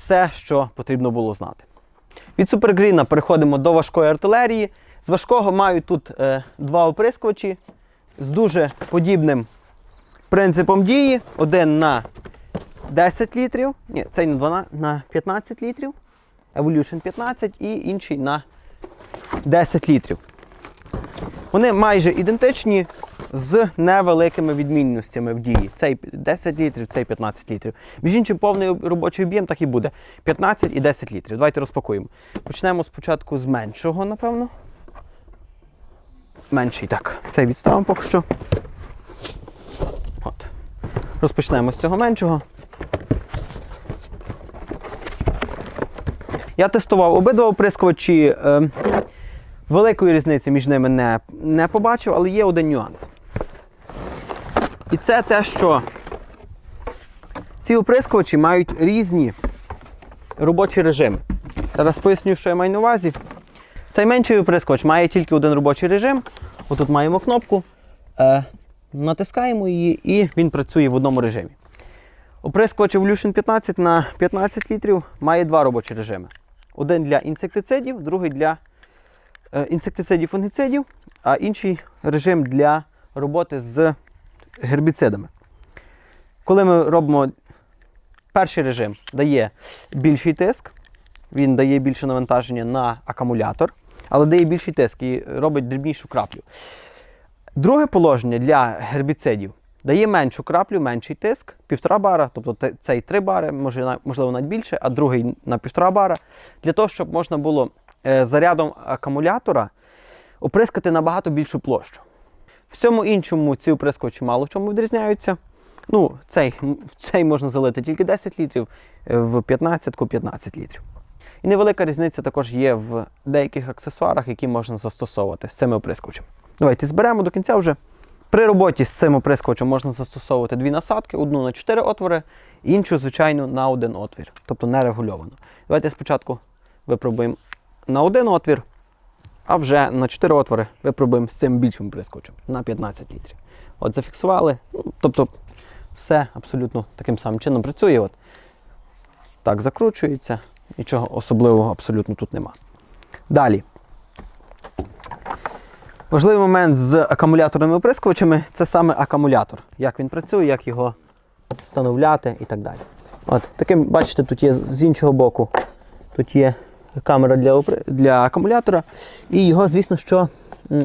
все, що потрібно було знати. Від супергріна переходимо до важкої артилерії. З важкого мають тут е, два оприскувачі з дуже подібним принципом дії. Один на 10 літрів, ні, цей на 12, на 15 літрів, Evolution 15 і інший на 10 літрів. Вони майже ідентичні з невеликими відмінностями в дії. Цей 10 літрів, цей 15 літрів. Між іншим, повний робочий об'єм так і буде. 15 і 10 літрів. Давайте розпакуємо. Почнемо спочатку з меншого, напевно. Менший, так. Цей відставимо поки що. От. Розпочнемо з цього меншого. Я тестував обидва оприскувачі. Е, великої різниці між ними не, не побачив, але є один нюанс. І це те, що ці оприскувачі мають різні робочі режими. Зараз поясню, що я маю на увазі. Цей менший оприскувач має тільки один робочий режим. Отут маємо кнопку, е, натискаємо її і він працює в одному режимі. Оприскувач Evolution 15 на 15 літрів має два робочі режими. Один для інсектицидів, другий для е, інсектицидів фунгіцидів, а інший режим для роботи з гербіцидами. Коли ми робимо перший режим, дає більший тиск, він дає більше навантаження на акумулятор, але дає більший тиск і робить дрібнішу краплю. Друге положення для гербіцидів дає меншу краплю, менший тиск, 1,5 бара, тобто цей 3 бари, можливо, навіть більше, а другий на 1,5 бара, для того, щоб можна було е, зарядом акумулятора оприскати набагато більшу площу. Всьому іншому ці оприскувачі мало в чому відрізняються. Ну, цей, цей можна залити тільки 10 літрів, е, в 15 15 літрів. І невелика різниця також є в деяких аксесуарах, які можна застосовувати з цими оприскувачами. Давайте зберемо до кінця вже. При роботі з цим оприскувачем можна застосовувати дві насадки: одну на 4 отвори, іншу, звичайно, на один отвір, тобто не регульовано. Давайте спочатку випробуємо на один отвір, а вже на 4 отвори випробуємо з цим більшим оприскувачем на 15 літрів. От зафіксували, тобто все абсолютно таким самим чином працює. От. Так, закручується, нічого особливого абсолютно тут нема. Далі. Важливий момент з акумуляторними оприскувачами це саме акумулятор. Як він працює, як його встановляти і так далі. От, таким, бачите, тут є з іншого боку. Тут є камера для, для акумулятора. І його, звісно, що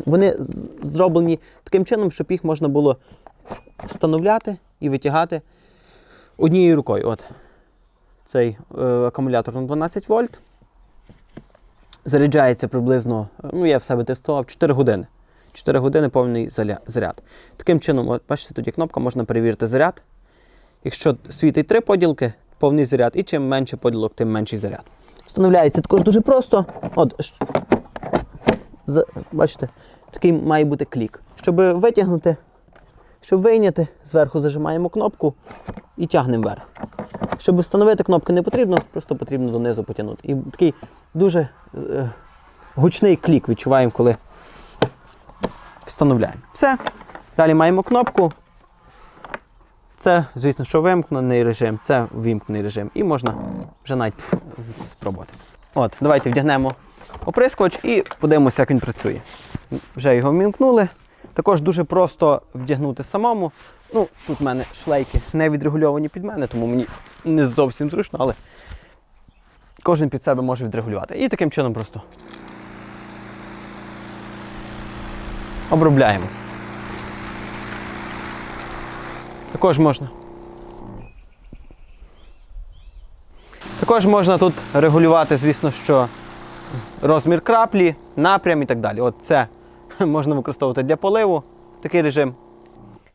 вони зроблені таким чином, щоб їх можна було встановляти і витягати однією рукою. От. Цей е, акумулятор на 12 вольт. Заряджається приблизно, ну я в себе тестував 4 години. 4 години повний заряд. Таким чином, от, бачите, тут є кнопка, можна перевірити заряд. Якщо світить 3 поділки, повний заряд, і чим менше поділок, тим менший заряд. Встановляється також дуже просто. От, бачите, такий має бути клік. Щоб витягнути, щоб вийняти, зверху зажимаємо кнопку і тягнемо вверх. Щоб встановити кнопки не потрібно, просто потрібно донизу потягнути. І такий дуже е, гучний клік відчуваємо, коли встановляємо. Все. Далі маємо кнопку. Це, звісно, що вимкнений режим, це вимкнений режим. І можна вже навіть спробувати. От, давайте вдягнемо оприскувач і подивимося, як він працює. Вже його вмімкнули. Також дуже просто вдягнути самому. Ну, тут в мене шлейки не відрегульовані під мене, тому мені не зовсім зручно, але кожен під себе може відрегулювати. І таким чином просто обробляємо. Також можна. Також можна тут регулювати, звісно, що розмір краплі, напрям і так далі. От це можна використовувати для поливу, такий режим.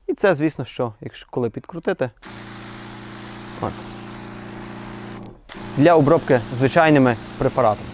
І це, звісно, що, якщо коли підкрутити. От. Для обробки звичайними препаратами.